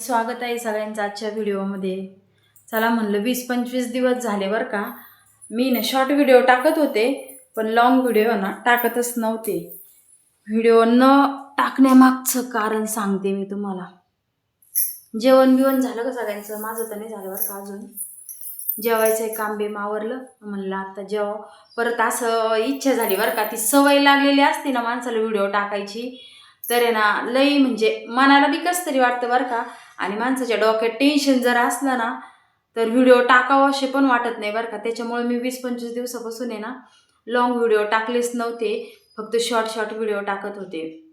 स्वागत आहे सगळ्यांचं आजच्या व्हिडिओमध्ये. चला म्हणलं वीस पंचवीस दिवस झाले बरं का. मी ना शॉर्ट व्हिडिओ टाकत होते पण लॉंग व्हिडिओ ना टाकतच नव्हते. व्हिडिओ न टाकण्यामागचं कारण सांगते मी तुम्हाला. जेवण बिवण झालं का सगळ्यांचं? माझं तर नाही झालं बरं का अजून. जेवायचं आहे काम बेम आवरलं म्हणलं आता जेव. परत असं इच्छा झाली बरं का. ती सवय लागलेली असते ना माणसाला व्हिडिओ टाकायची. तर आहे ना लई म्हणजे मनाला बी कसं तरी वाटतं बरं का. आणि माणसाच्या डोक्यात टेन्शन जर असलं ना तर व्हिडिओ टाकावं असे पण वाटत नाही बरं का. त्याच्यामुळे मी वीस पंचवीस दिवसापासून आहे ना लॉंग व्हिडिओ टाकलेच नव्हते. फक्त शॉर्ट शॉर्ट व्हिडिओ टाकत होते.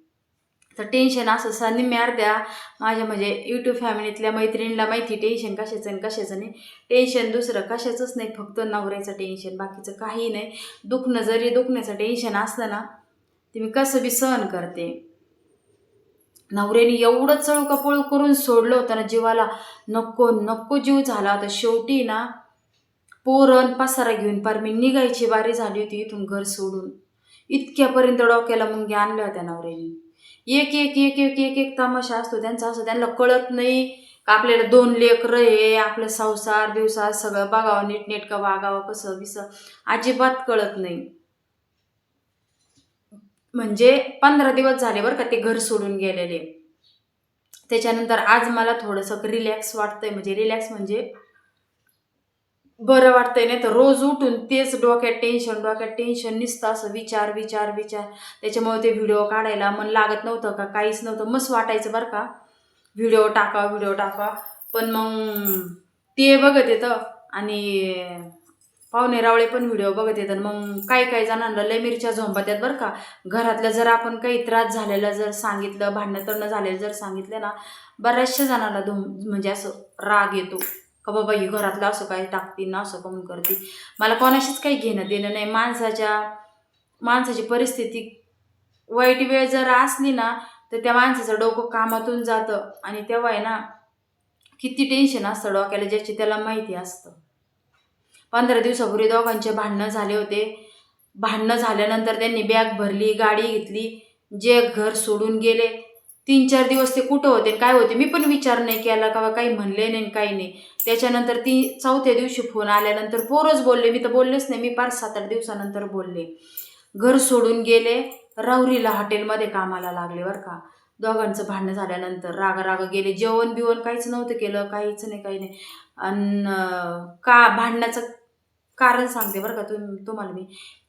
तर टेन्शन असं सनी मी अर्ध्या माझ्या म्हणजे यूट्यूब फॅमिलीतल्या मैत्रिणीला माहिती टेन्शन कशाचं आणि कशाचं नाही. टेन्शन दुसरं कशाचंच नाही फक्त नवऱ्याचं टेन्शन बाकीचं काही नाही. दुखणं जरी दुखण्याचं टेन्शन असलं ना ते मी कसं बी सहन करते. नवऱ्याने एवढं चळूकापळू करून सोडलं होतं ना जीवाला नको नको जीव झाला होता. शेवटी ना पोरण पसारा घेऊन पार मी निघायची बारी झाली होती इथून घर सोडून. इतक्यापर्यंत डोक्याला मुंगी आणल्या होत्या नवऱ्याने. एक एक एक एक एक एक तमाशा असतो त्यांचा असं त्यांना कळत नाही का आपल्याला दोन लेकरं हे आपलं संसार दिवसार सगळं बघावं नीटनेटकं वागावं कसं बिसं अजिबात कळत नाही. म्हणजे पंधरा दिवस झाले बरं का ते घर सोडून गेलेले. त्याच्यानंतर आज मला थोडंसं रिलॅक्स वाटतंय. म्हणजे रिलॅक्स म्हणजे बरं वाटतंय. नाही तर रोज उठून तेच डोक्यात टेन्शन डोक्यात टेन्शन निसतं असं विचार विचार विचार. त्याच्यामुळे ते व्हिडिओ काढायला मन लागत नव्हतं का? काहीच नव्हतं. मस्त वाटायचं बरं का. व्हिडिओ टाका व्हिडिओ टाका पण मग ते बघत येतं. आणि पाहुणे रावळे पण व्हिडिओ बघत येतात मग काही काही जणांना लय मिरच्या झोंबत आहेत बरं का. घरातलं जर आपण काही त्रास झालेला जर सांगितलं भांडणं तरणं झालेलं जर सांगितलं ना बऱ्याचशा जणांना धुम म्हणजे असं राग येतो. का बाबा ही घरातलं असं काय टाकते ना असं कमी करते? मला कोणाशीच काही घेणं देणं नाही. माणसाच्या माणसाची परिस्थिती वाईट वेळ जर असली ना तर त्या माणसाचं डोकं कामातून जातं आणि तेव्हा आहे ना किती टेन्शन असतं डोक्याला ज्याची त्याला माहिती असतं. पंधरा दिवसापूर्वी दोघांचे भांडणं झाले होते. भांडणं झाल्यानंतर त्यांनी बॅग भरली गाडी घेतली जे घर सोडून गेले. तीन चार दिवस ते कुठं होते आणि काय होते मी पण विचार नाही केला का बा काही म्हणले नाही आणि काही नाही. त्याच्यानंतर ती चौथ्या दिवशी फोन आल्यानंतर पोरच बोलले. मी तर बोललेच नाही मी पाच सात आठ दिवसानंतर बोलले. घर सोडून गेले राहुरीला हॉटेलमध्ये कामाला लागले बरं का. दोघांचं भांडणं झाल्यानंतर राग राग गेले. जेवण बिवण काहीच नव्हतं केलं काहीच नाही काही नाही. आणि का भांडण्याचं कारण सांगते बरं का तुम्ही तुम्हाला मी.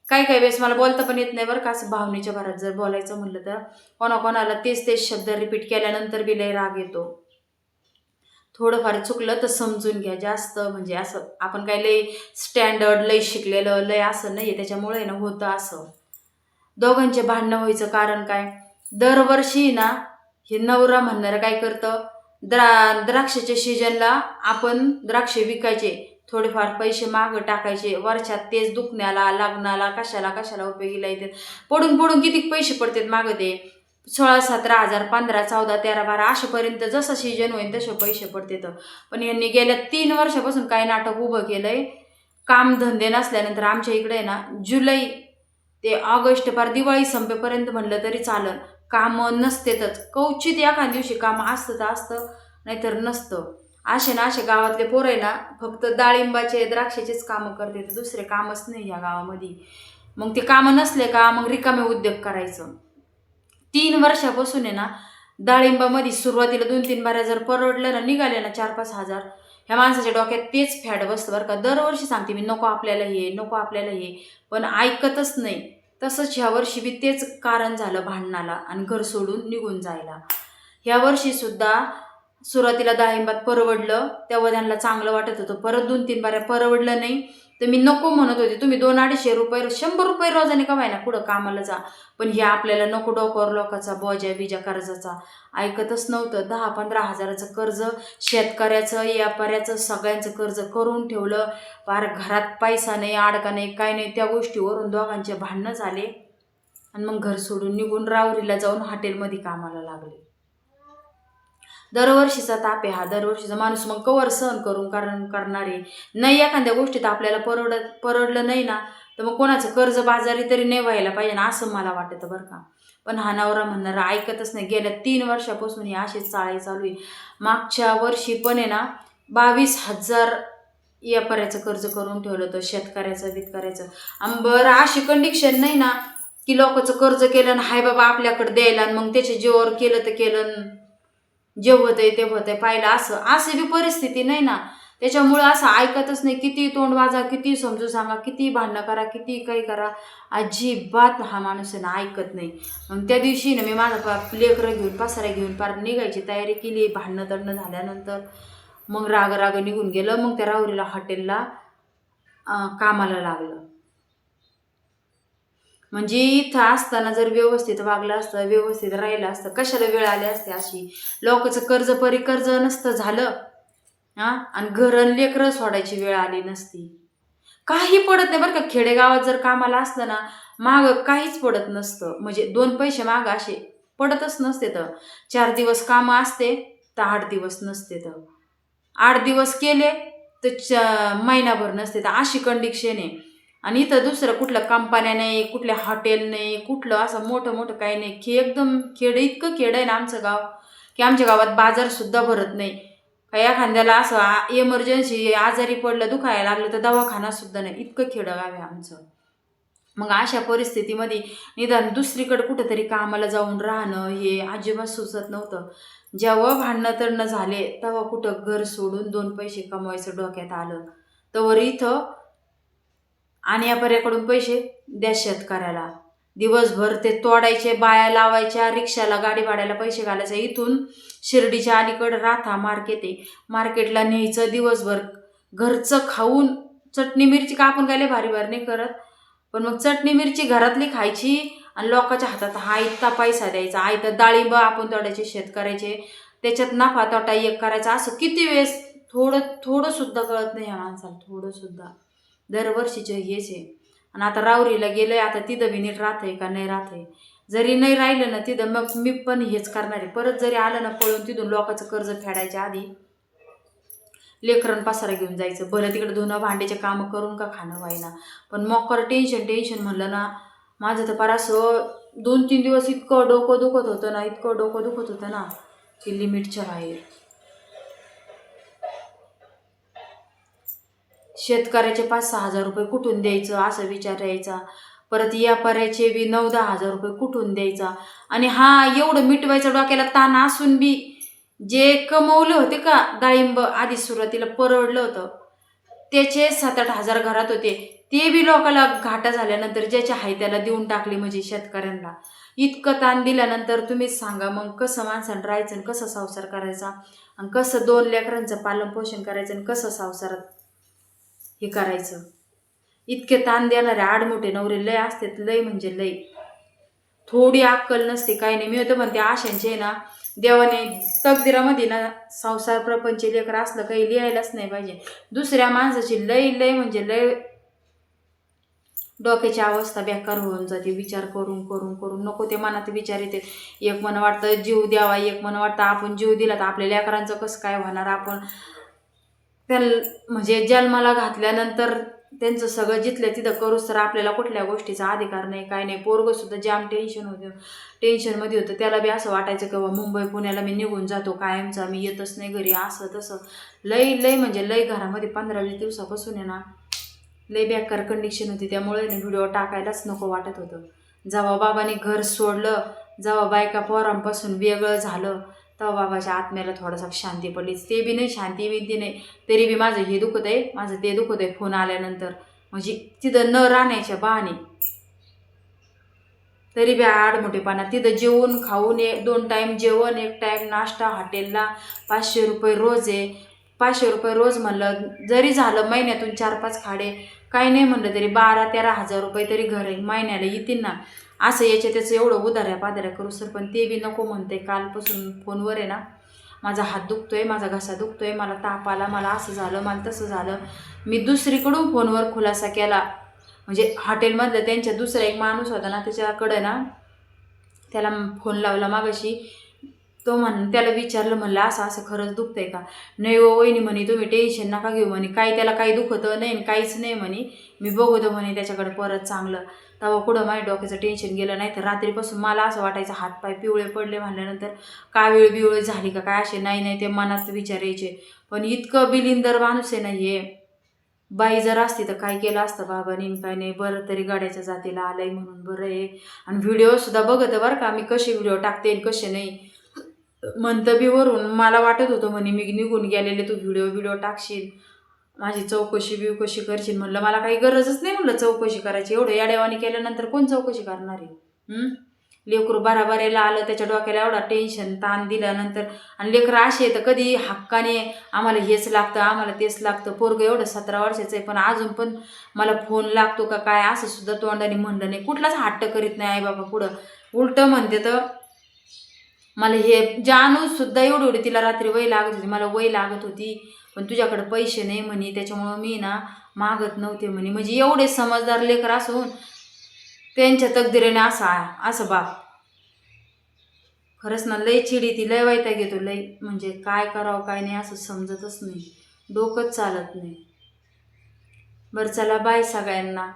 काही काही वेळेस मला बोलता पण येत नाही बरं का असं भावनेच्या भरात जर बोलायचं म्हणलं तर. कोणाकोणाला तेच तेच शब्द रिपीट केल्यानंतर बी लय राग येतो. थोडंफार चुकलं तर समजून घ्या जास्त म्हणजे असं आपण काय लय स्टँडर्ड लय शिकलेलं लय असं नाही आहे त्याच्यामुळे ना होतं असं. दोघांचे भांडणं व्हायचं कारण काय? दरवर्षी ना हे नवरा म्हणणारं काय करतं? द्रा द्राक्षाच्या सीजनला आपण द्राक्षे विकायचे. थोडेफार पैसे मागं टाकायचे. वर्षात तेच दुखण्याला लग्नाला कशाला कशाला उपयोगीला येतात पडून पडून किती पैसे पडतात मागं ते? सोळा सतरा हजार पंधरा चौदा तेरा बारा अशापर्यंत जसं सीजन होईल तसे पैसे पडतात. पण यांनी गेल्या तीन वर्षापासून काही नाटक उभं केलं आहे कामधंदे नसल्यानंतर आमच्या इकडे आहे ना जुलै ते ऑगस्ट पार दिवाळी संपेपर्यंत म्हणलं तरी चालन. कामं नसतेतच. कवचित एखाद्या दिवशी कामं असतं तर असतं नाहीतर नसतं. असे ना असे गावातले पोरं आहे ना फक्त डाळिंबाचे द्राक्षाचेच कामं करते तर दुसरे कामच नाही या गावामध्ये. मग ते कामं नसले का मग रिकामे उद्योग करायचं. तीन वर्षापासून आहे ना डाळिंबामध्ये सुरुवातीला दोन तीन बाऱ्या जर परवडलं ना निघाले ना चार पाच हजार ह्या माणसाच्या डोक्यात तेच फॅड बसतं बरं का. दरवर्षी सांगते मी नको आपल्याला हे नको आपल्याला हे पण ऐकतच नाही. तसंच ह्या वर्षी बी तेच कारण झालं भांडणाला आणि घर सोडून निघून जायला. ह्या वर्षीसुद्धा सुरुवातीला डाळिंबात परवडलं तेव्हा त्यांना चांगलं वाटत होतं. परत दोन तीन बाऱ्या परवडलं नाही. तर मी नको म्हणत होते. तुम्ही दोन अडीचशे रुपये शंभर रुपये रोजाने कमाय ना पुढं कामाला जा. पण हे आपल्याला नको डोक्यावर लोकाचा बोजा बिजा कर्जाचा. ऐकतच नव्हतं. दहा पंधरा हजाराचं कर्ज शेतकऱ्याचं व्यापाऱ्याचं सगळ्यांचं कर्ज करून ठेवलं. फार घरात पैसा नाही अडका नाही काय नाही. त्या गोष्टीवरून दोघांचे भांडणं झाले. आणि मग घर सोडून निघून रावरीला जाऊन हॉटेलमध्ये कामाला लागले. दरवर्षीचा ताप आहे हा दरवर्षीचा माणूस मग कवर सहन करून कारण करणारे. नाही एखाद्या गोष्टीत आपल्याला परवडत परवडलं नाही ना तर मग कोणाचं कर्ज बाजारी तरी नाही व्हायला पाहिजे ना असं मला वाटतं बरं का. पण हा नवरा म्हणणारा ऐकतच नाही. गेल्या तीन वर्षापासून ही अशीच चाळी चालू आहे. मागच्या वर्षी पण आहे ना बावीस हजार यापर्याचं कर्ज करून ठेवलं होतं शेतकऱ्याचं वितकऱ्याचं. आणि बरं अशी कंडिशन नाही ना की लोकांचं कर्ज केलं आणि हाय बाबा आपल्याकडे द्यायला आणि मग त्याच्या जीवावर केलं तर केलं. जेवत आहे तेवत आहे पाहिलं असं. असं बी परिस्थिती नाही ना. त्याच्यामुळं असं ऐकतच नाही. किती तोंड वाजा किती समजू सांगा किती भांडणं करा किती काही करा. अजिबात हा माणूस आहे ना ऐकत नाही. मग त्या दिवशी ना मी माझा पा लेकरं घेऊन पासारा घेऊन पार निघायची तयारी केली. भांडणं तडणं झाल्यानंतर मग राग राग निघून गेलं. मग त्या राहुरीला हॉटेलला कामाला लागलं. म्हणजे इथं असताना जर व्यवस्थित वागलं असतं व्यवस्थित राहिलं असतं कशाला वेळ आली असते अशी? लोकांचं कर्ज परी कर्ज नसतं झालं हां? आणि घरं लेकरं सोडायची वेळ आली नसती. काही पडत नाही बरं का. खेडेगावात जर कामाला असलं ना मागं काहीच पडत नसतं. म्हणजे दोन पैसे मागं असे पडतच नसते तर. चार दिवस कामं असते तर आठ दिवस नसते तर. आठ दिवस केले तर च महिनाभर नसते तर अशी कंडिक्शन आहे. आणि इथं दुसरं कुठलं कंपन्या नाही कुठल्या हॉटेल नाही कुठलं असं मोठं मोठं काही नाही. खे एकदम खेड इतकं खेड आहे ना आमचं गाव की आमच्या गावात बाजारसुद्धा भरत नाही. का एखाद्याला असं इमर्जन्सी आजारी पडलं दुखायला लागलं तर दवाखानासुद्धा नाही. इतकं खेडं गाव आहे आमचं. मग अशा परिस्थितीमध्ये निदान दुसरीकडे कुठंतरी कामाला जाऊन राहणं हे अजिबात सुचत नव्हतं. जेव्हा भांडणं तरणं झाले तेव्हा कुठं घर सोडून दोन पैसे कमवायचं डोक्यात आलं. तर इथं आणि यापर्याकडून पैसे द्या शेतकऱ्याला. दिवसभर ते तोडायचे बाया लावायच्या रिक्षाला गाडी भाड्याला पैसे घालायचे. इथून शिर्डीच्या अलीकडं राथा मार्केट. आहे मार्केटला न्यायचं दिवसभर. घरचं खाऊन चटणी मिरची का आपण काय भारी भारी नाही करत? पण मग चटणी मिरची घरातली खायची आणि लोकांच्या हातात हा इतका पैसा द्यायचा. आयतं डाळिंब आपण तोडायचे शेतकऱ्याचे. त्याच्यात नफा तोटा एक करायचा. असं किती वेळेस थोडं थोडंसुद्धा कळत नाही ह्या माणसाला. थोडंसुद्धा दरवर्षीचे हेच आहे. आणि आता रावरीला आहे आता तिथं बी नीट राहतंय का नाही राहतंय? जरी नाही राहिलं ना तिथं मग मी पण हेच करणार आहे. परत जरी आलं ना पळून तिथून लोकांचं कर्ज फेडायच्या आधी लेकरन पसारा घेऊन जायचं. भलं तिकडे धुणं भांड्याचे कामं करून का खाणं व्हायना पण मकर टेन्शन टेन्शन म्हणलं ना माझं तर फार असं दोन तीन दिवस इतकं डोकं दुखत होतं ना इतकं डोकं दुखत होतं ना की लिमिटच्या बाहेर. शेतकऱ्याचे पाच सहा हजार रुपये कुठून द्यायचं असं विचार यायचा. परत यापर्याचे बी नऊ दहा हजार रुपये कुठून द्यायचा. आणि हा एवढं मिटवायचं डोक्याला ताण असून बी जे कमवलं होते का डाळिंब आधी सुरुवातीला परवडलं होतं. त्याचे सात आठ हजार घरात होते. ते बी लोकाला घाटा झाल्यानंतर ज्याचे आहे त्याला देऊन टाकले म्हणजे शेतकऱ्यांना. इतकं ताण दिल्यानंतर तुम्हीच सांगा मग कसं माणसानं राहायचं आणि कसं संसार करायचा? आणि कसं दोन लेकरांचं पालनपोषण करायचं आणि कसं संसारात हे करायचं. इतके ताण देणारे आडमोठे नवरे लय असतात लय म्हणजे लय. थोडी अक्कल नसते काही नाही. मी होतं म्हणते आशांचे आहे ना देवाने तकदिरामध्ये ना संसार प्रपंच लेकर असलं काही लिहायलाच नाही पाहिजे. दुसऱ्या माणसाची लय लय म्हणजे लय डोक्याची अवस्था बेकार होऊन जाते. विचार करून करून करून. नको ते मनात विचार येते. एक मन वाटतं जीव द्यावा एक मन वाटतं आपण जीव दिला तर आपल्या लेकरांचं कसं काय होणार? आपण त्या म्हणजे जन्माला घातल्यानंतर त्यांचं सगळं जिथल्या तिथं करूच तर आपल्याला कुठल्या गोष्टीचा अधिकार नाही काय नाही. पोरगंसुद्धा जाम टेन्शन होतं. टेन्शनमध्ये होतं. त्याला बी असं वाटायचं की बाबा मुंबई पुण्याला मी निघून जातो कायमचा मी येतच नाही घरी असं तसं. लई लई म्हणजे लई घरामध्ये पंधरा वीस दिवसापासून आहे ना लई बेकार कंडिशन होती. त्यामुळे व्हिडिओ टाकायलाच नको वाटत होतं. जेव्हा बाबाने घर सोडलं जेव्हा बायका पोरांपासून वेगळं झालं तेव्हा बाबाच्या आत्म्याला थोडासा शांती पडली. ते बी नाही शांती बिंती नाही. तरी बी माझं हे दुखत आहे माझं ते दुखत आहे फोन आल्यानंतर म्हणजे तिथं न राहण्याच्या बहाने. तरी बी आडमोठेपणा. तिथं जेवून खाऊन एक दोन टाईम जेवण एक टाईम नाश्ता हॉटेलला पाचशे रुपये रोज आहे. पाचशे रुपये रोज म्हणलं जरी झालं महिन्यातून चार पाच खाडे काही नाही म्हणलं तरी बारा तेरा हजार रुपये तरी घर आहे महिन्याला येतील ना. असं याच्या त्याचं एवढं उधाऱ्या पाधाऱ्या करू सर पण ते बी नको म्हणते. कालपासून फोनवर आहे ना माझा हात दुखतोय माझा घसा दुखतोय मला ताप आला मला असं झालं मला तसं झालं. मी दुसरीकडून फोनवर खुलासा केला. म्हणजे हॉटेलमधलं त्यांच्या दुसरा एक माणूस होता ना त्याच्याकडं ना त्याला फोन लावला मागाशी. तो म्हण त्याला विचारलं म्हणलं असं असं खरंच दुखतंय का? नाही ओ वहिनी म्हणे तुम्ही टेन्शन नका घेऊ म्हणे. काही त्याला काही दुखतं नाही आणि काहीच नाही म्हणे. मी बघतो म्हणे त्याच्याकडे परत चांगलं. तेव्हा कुठं माझ्या डोक्याचं टेन्शन गेलं नाही तर रात्रीपासून मला असं वाटायचं हातपाय पिवळे पडले म्हणल्यानंतर कावीळ बिवळे झाली का? काय असे नाही नाही ते मनात विचारायचे पण इतकं बिलिंदर माणूस आहे ना हे. बाई जर असती तर काय केलं असतं बाबानी काय नाही. बरं तरी गाड्याच्या जातीला आलंय म्हणून बरं आहे. आणि व्हिडिओसुद्धा बघतं बरं का मी कसे व्हिडिओ टाकते कसे नाही. मंतव्यवरून मला वाटत होतं म्हणे मी निघून गेलेले तू व्हिडिओ व्हिडिओ टाकशील माझी चौकशी बिवकशी करशील. म्हणलं मला काही गरजच नाही म्हणलं चौकशी करायची एवढं याडेवानी केल्यानंतर कोण चौकशी करणार आहे? हं? लेकरू बराबरेला आलं त्याच्या डोक्याला एवढा टेन्शन ताण दिल्यानंतर आणि लेकरं असे तर कधी हक्काने आम्हाला हेच लागतं आम्हाला तेच लागतं. पोरगं एवढं सतरा वर्षाचं आहे पण अजून पण मला फोन लागतो का काय असं सुद्धा तोंडाने म्हणलं नाही. कुठलाच हट्ट करीत नाही आई बाबा पुढं. उलटं म्हणते तर मला हे जानू सुद्धा एवढी एवढी तिला रात्री वय लागत होती मला वय लागत होती पण तुझ्याकडे पैसे नाही म्हणे त्याच्यामुळं मी ना मागत नव्हते म्हणे. म्हणजे एवढे समजदार लेकर असून त्यांच्या तकदिरीने असा असं बाप. खरंच ना लय चिडी ती लय वाईटा घेतो लय. म्हणजे काय करावं काय नाही असं समजतच नाही. डोकंच चालत नाही. बरं चला बाय सगळ्यांना.